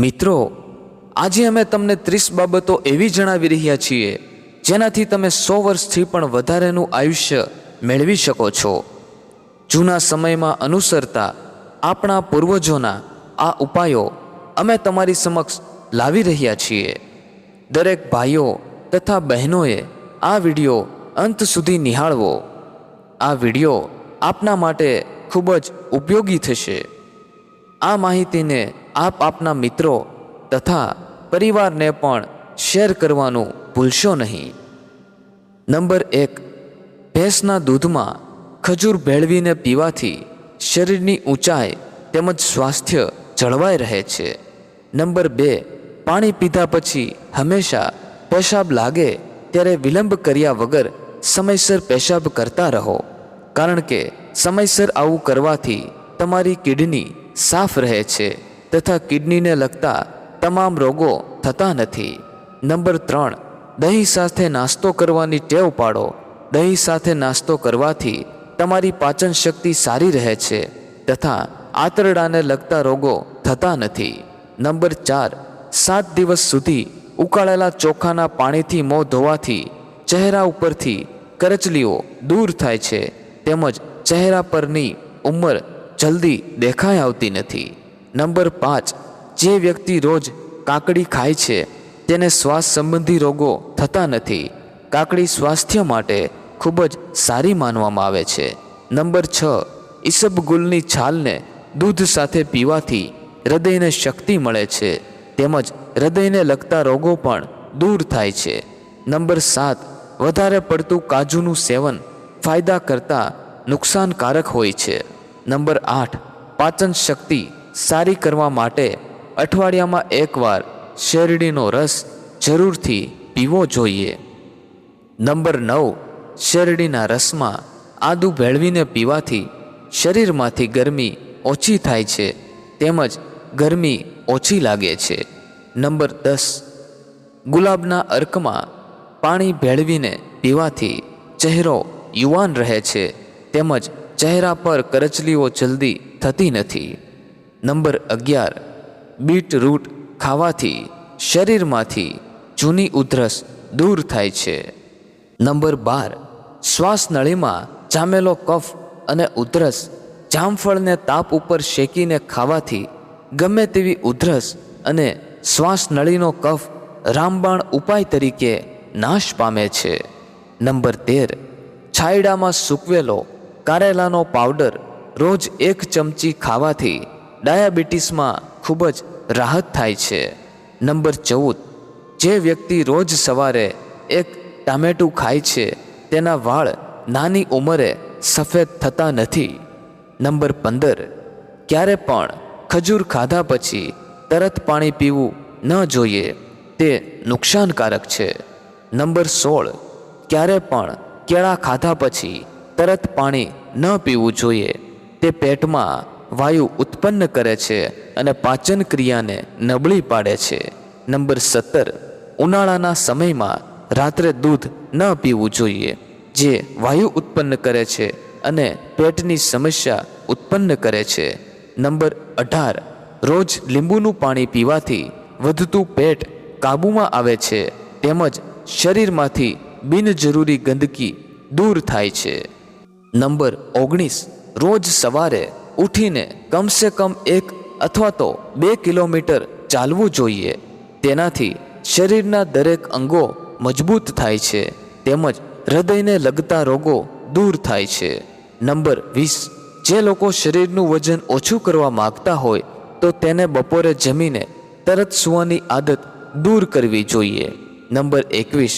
મિત્રો, આજે અમે તમને ત્રીસ બાબતો એવી જણાવી રહ્યા છીએ, જેનાથી તમે સો વર્ષથી પણ વધારેનું આયુષ્ય મેળવી શકો છો. જૂના સમયમાં અનુસરતા, આપણા પૂર્વજોના આ ઉપાયો અમે તમારી સમક્ષ લાવી રહ્યા છીએ. દરેક ભાઈઓ તથા બહેનોએ આ વીડિયો અંત સુધી નિહાળવો. આ વીડિયો આપના માટે ખૂબ જ ઉપયોગી થશે. આ માહિતીને આપ આપના મિત્રો તથા પરિવારને પણ શેર કરવાનું ભૂલશો નહીં. નંબર એક, ભેંસના દૂધમાં ખજૂર ભેળવીને પીવાથી શરીરની ઊંચાઈ તેમજ સ્વાસ્થ્ય જળવાઈ રહે છે. નંબર બે, પાણી પીધા પછી હંમેશા પેશાબ લાગે ત્યારે વિલંબ કર્યા વગર સમયસર પેશાબ કરતા રહો. કારણ કે સમયસર આવું કરવાથી તમારી કિડની સાફ રહે છે. તથા કિડનીને લગતા તમામ રોગો થતા નથી. નંબર ત્રણ, દહીં સાથે નાસ્તો કરવાની ટેવ પાડો. દહીં સાથે નાસ્તો કરવાથી તમારી પાચન શક્તિ સારી રહે છે તથા આંતરડાને લગતા રોગો થતા નથી. નંબર ચાર, સાત દિવસ સુધી ઉકાળેલા ચોખાના પાણીથી મોં ધોવાથી ચહેરા ઉપરથી કરચલીઓ દૂર થાય છે. તેમજ ચહેરા પરની ઉંમર જલ્દી દેખાઈ આવતી નથી. નંબર પાંચ, જે વ્યક્તિ રોજ કાકડી ખાય છે, તેને શ્વાસ સંબંધી રોગો થતા નથી. કાકડી સ્વાસ્થ્ય માટે ખૂબ જ સારી માનવામાં આવે છે. નંબર છ ઈસબગુલની છાલને દૂધ સાથે પીવાથી હૃદયને શક્તિ મળે છે, તેમજ હૃદયને લગતા રોગો પણ દૂર થાય છે. નંબર સાત, વધારે પડતું કાજુનું સેવન ફાયદા કરતાં નુકસાનકારક હોય છે. નંબર આઠ, પાચન શક્તિ સારી કરવા માટે અઠવાડિયામાં એકવાર શેરડીનો રસ જરૂરથી પીવો જોઈએ. નંબર નવ, શેરડીના રસમાં આદુ ભેળવીને પીવાથી શરીરમાંથી ગરમી ઓછી થાય છે, તેમજ ગરમી ઓછી લાગે છે. નંબર દસ, ગુલાબના અર્કમાં પાણી ભેળવીને પીવાથી ચહેરો યુવાન રહે છે, તેમજ ચહેરા પર કરચલીઓ જલ્દી થતી નથી. નંબર અગિયાર, બીટરૂટ ખાવાથી શરીરમાંથી જૂની ઉધરસ દૂર થાય છે. નંબર બાર, શ્વાસનળીમાં જામેલો કફ અને ઉધરસ જામફળને તાપ ઉપર શેકીને ખાવાથી ગમે તેવી ઉધરસ અને શ્વાસનળીનો કફ રામબાણ ઉપાય તરીકે નાશ પામે છે. નંબર તેર, છાયડામાં સૂકવેલો કારેલાનો પાવડર રોજ એક ચમચી ખાવાથી ડાયાબિટીસમાં ખૂબ જ રાહત થાય છે. નંબર ચૌદ, જે વ્યક્તિ રોજ સવારે એક ટામેટું ખાય છે, તેના વાળ નાની ઉંમરે સફેદ થતા નથી. નંબર પંદર, ક્યારે પણ ખજૂર ખાધા પછી તરત પાણી પીવું ન જોઈએ, તે નુકસાનકારક છે. નંબર સોળ, ક્યારે પણ કેળા ખાધા પછી તરત પાણી ન પીવું જોઈએ, તે પેટમાં વાયુ ઉત્પન્ન કરે છે અને પાચન ક્રિયાને નબળી પાડે છે. નંબર સત્તર, ઉનાળાના સમયમાં રાત્રે દૂધ ન પીવું જોઈએ, જે વાયુ ઉત્પન્ન કરે છે અને પેટની સમસ્યા ઉત્પન્ન કરે છે. નંબર અઢાર, રોજ લીંબુનું પાણી પીવાથી વધતું પેટ કાબૂમાં આવે છે તેમજ શરીરમાંથી બિનજરૂરી ગંદકી દૂર થાય છે. નંબર ઓગણીસ, રોજ સવારે ઉઠીને કમસે કમ એક અથવા તો બે કિલોમીટર ચાલવું જોઈએ. તેનાથી શરીરના દરેક અંગો મજબૂત થાય છે, તેમજ હૃદયને લગતા રોગો દૂર થાય છે. નંબર વીસ, જે લોકો શરીરનું વજન ઓછું કરવા માગતા હોય, તો તેને બપોરે જમીને તરત સૂવાની આદત દૂર કરવી જોઈએ. નંબર એકવીસ,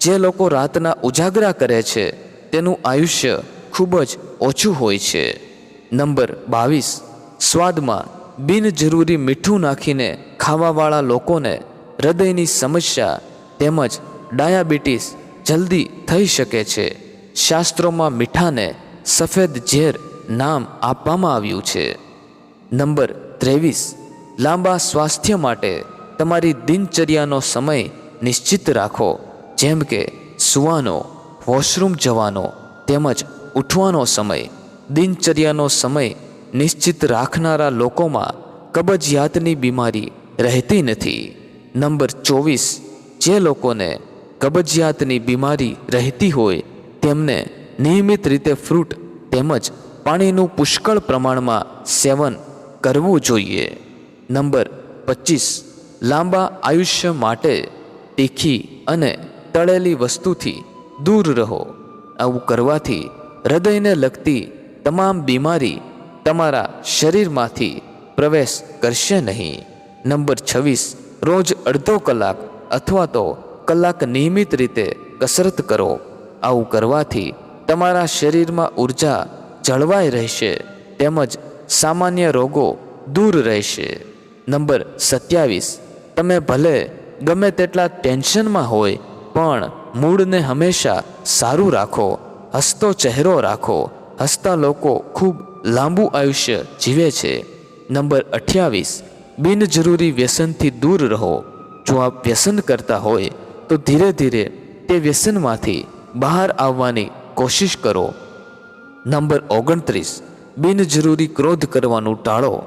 જે લોકો રાતના ઉજાગરા કરે છે, તેનું આયુષ્ય ખૂબ જ ઓછું હોય છે. નંબર બાવીસ. સ્વાદમાં બિનજરૂરી મીઠું નાખીને ખાવાવાળા લોકોને હૃદયની સમસ્યા તેમજ ડાયાબિટીસ જલ્દી થઈ શકે છે. શાસ્ત્રોમાં મીઠાને સફેદ ઝેર નામ આપવામાં આવ્યું છે. નંબર ત્રેવીસ. લાંબા સ્વાસ્થ્ય માટે તમારી દિનચર્યાનો સમય નિશ્ચિત રાખો. જેમ કે સુવાનો, વોશરૂમ જવાનો તેમજ ઉઠવાનો સમય. દિનચર્યાનો સમય નિશ્ચિત રાખનારા લોકોમાં કબજિયાતની બીમારી રહેતી નથી. નંબર ચોવીસ, જે લોકોને કબજિયાતની બીમારી રહેતી હોય તેમને નિયમિત રીતે ફ્રૂટ તેમજ પાણીનું પુષ્કળ પ્રમાણમાં સેવન કરવું જોઈએ. નંબર પચીસ, લાંબા આયુષ્ય માટે તીખી અને તળેલી વસ્તુથી દૂર રહો. આવું કરવાથી હૃદયને લગતી તમામ બીમારી તમારા શરીરમાંથી પ્રવેશ કરશે નહીં. નંબર છવ્વીસ, રોજ અડધો કલાક અથવા તો કલાક નિયમિત રીતે કસરત કરો. આવું કરવાથી તમારા શરીરમાં ઊર્જા જળવાઈ રહેશે, તેમજ સામાન્ય રોગો દૂર રહેશે. નંબર સત્યાવીસ, તમે ભલે ગમે તેટલા ટેન્શનમાં હોય, પણ મૂડને હંમેશા સારું રાખો, હસતો ચહેરો રાખો હસતા લોકો ખૂબ લાંબુ આયુષ્ય જીવે છે. નંબર અઠ્યાવીસ, બિનજરૂરી વ્યસનથી દૂર રહો. જો આપ વ્યસન કરતા હોય, તો ધીરે ધીરે તે વ્યસનમાંથી બહાર આવવાની કોશિશ કરો. નંબર ઓગણત્રીસ, બિનજરૂરી ક્રોધ કરવાનું ટાળો.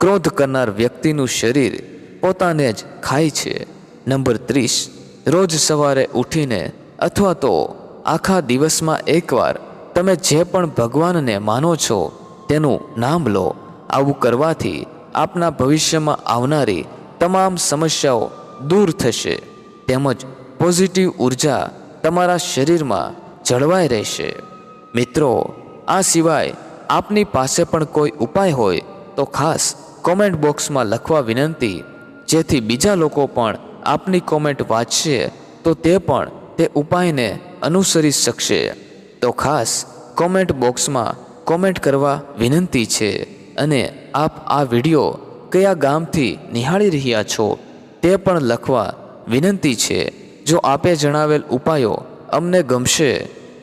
ક્રોધ કરનાર વ્યક્તિનું શરીર પોતાને જ ખાય છે. નંબર ત્રીસ, રોજ સવારે ઉઠીને અથવા તો આખા દિવસમાં એકવાર તમે જે પણ ભગવાનને માનો છો, તેનું નામ લો. આવું કરવાથી આપના ભવિષ્યમાં આવનારી તમામ સમસ્યાઓ દૂર થશે. તેમજ પોઝિટિવ ઊર્જા તમારા શરીરમાં જળવાઈ રહેશે. મિત્રો, આ સિવાય આપની પાસે પણ કોઈ ઉપાય હોય તો ખાસ કોમેન્ટ બોક્સમાં લખવા વિનંતી. જેથી બીજા લોકો પણ આપની કોમેન્ટ વાંચશે, તો તે પણ તે ઉપાયને અનુસરી શકશે. તો ખાસ કોમેન્ટ બોક્સમાં કોમેન્ટ કરવા વિનંતી છે અને આપ આ વીડિયો કયા ગામથી નિહાળી રહ્યા છો તે પણ લખવા વિનંતી છે. જો આપે જણાવેલ ઉપાયો અમને ગમશે,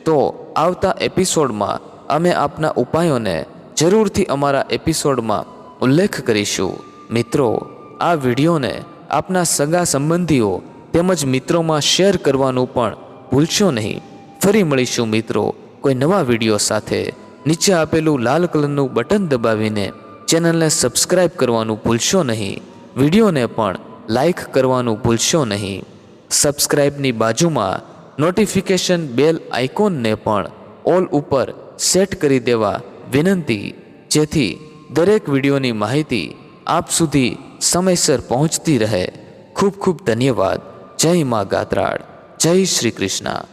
તો આવતા એપિસોડમાં અમે આપના ઉપાયોને જરૂરથી અમારા એપિસોડમાં ઉલ્લેખ કરીશું. મિત્રો, આ વિડીયોને આપના સગા સંબંધીઓ તેમજ મિત્રોમાં શેર કરવાનું પણ ભૂલશો નહીં. ફરી મળીશું મિત્રો. કોઈ નવા વીડિયો સાથે નીચે આપેલું લાલ કલરનું બટન દબાવીને ચેનલને સબસ્ક્રાઇબ કરવાનું ભૂલશો નહીં. વિડીયોને પણ લાઈક કરવાનું ભૂલશો નહીં. સબસ્ક્રાઇબની બાજુમાં નોટિફિકેશન બેલ આઇકોનને પણ ઓલ ઉપર સેટ કરી દેવા વિનંતી. જેથી દરેક વિડીયોની માહિતી આપ સુધી સમયસર પહોંચતી રહે. ખૂબ ખૂબ ધન્યવાદ. જય મા ગાત્રાળ. જય શ્રી કૃષ્ણ.